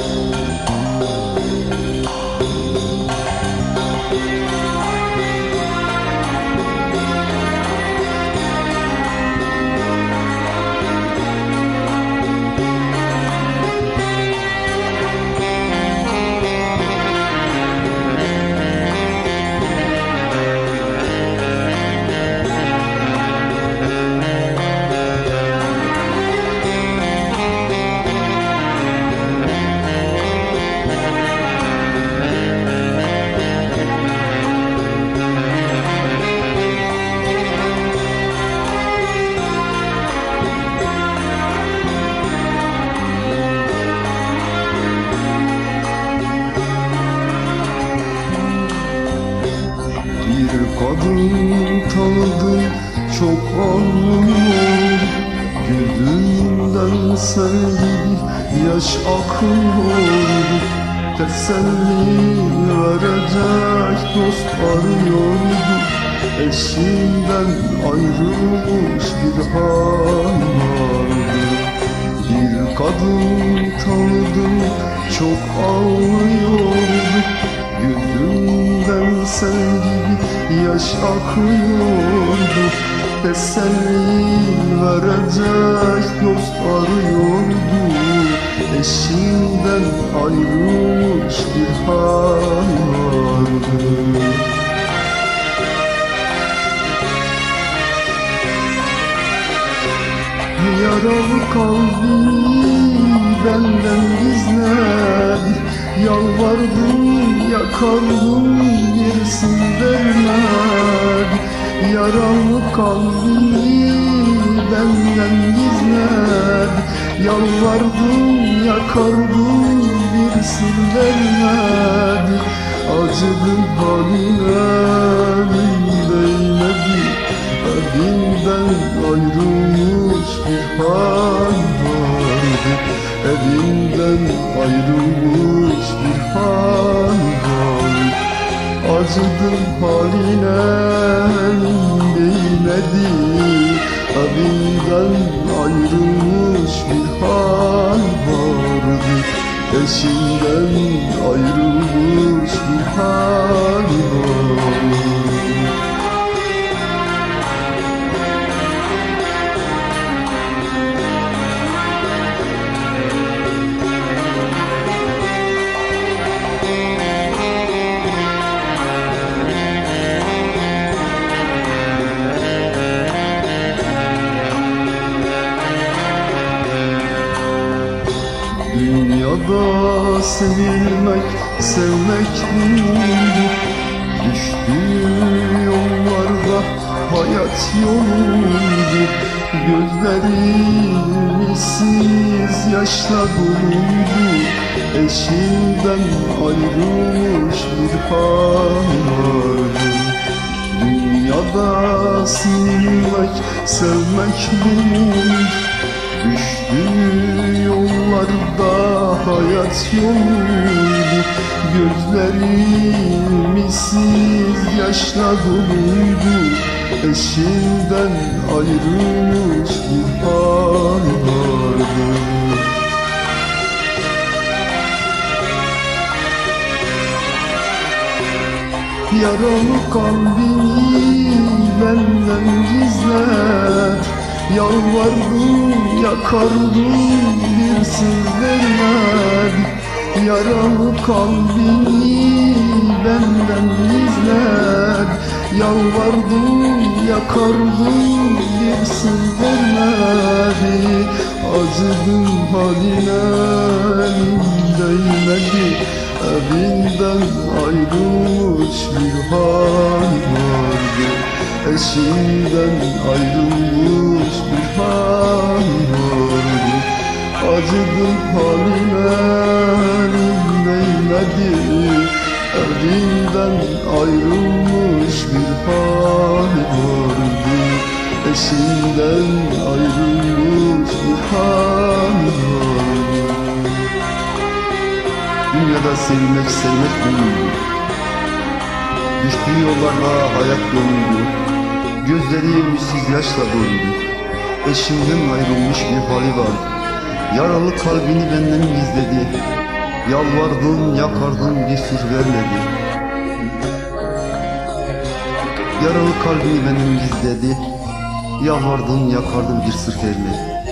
Bir kadın tanıdım çok anlıyor. Sel gibi yaş akıyor. Teselli verecek dost arıyordu. Eşinden ayrılmış bir hal vardı. Bir kadın tanıdım çok ağlıyordu. Sel gibi yaş akıyordu Teselli verecek dost arıyordu. Eşinden ayrılmış bir hal vardı. Yaralı kalbini benden gizledi Yalvardım yakardım birisi vermedi Yaralı kalbini benden gizledi Yalvardım yakardım birisi vermedi Evinden ayrılmış bir hal vardı Acıdım haline değmedi Evinden ayrılmış bir hal vardı. Eşinden ayrılmış bir hal Dünyada sevilmek, sevmek değildir. Düştüğü yollarda hayat yoluydu Gözlerimiz yaşla doluydu. Eşinden ayrılmış bir hal vardı Dünyada silmek, sevmek bulmuş hayat yoluydu Gözlerimiz yaşla doluydu. Eşinden ayrılmış hal vardı. Yaralı kalbini benden gizler Yalvardım yakardım vermedi Yaralı kalbini benden gizler Yalvardım yakardım bir sır vermedi Acıdım haline değmedi. Evinden ayrılmış bir hal vardı. Eşinden ayrılmış Acıdım haline değmedi Evinden ayrılmış bir hal vardı Eşinden ayrılmış bir hal vardı Dünyada sevilmek sevmek bulundu Düştüğü yollarla hayat yoluydu Gözleri ümitsiz yaşla doluydu Eşinden ayrılmış bir hali vardı Yaralı kalbini benden gizledi. Yalvardım yakardım bir sır vermedi. Yaralı kalbini benim gizledi. Yalvardım yakardım bir sır vermedi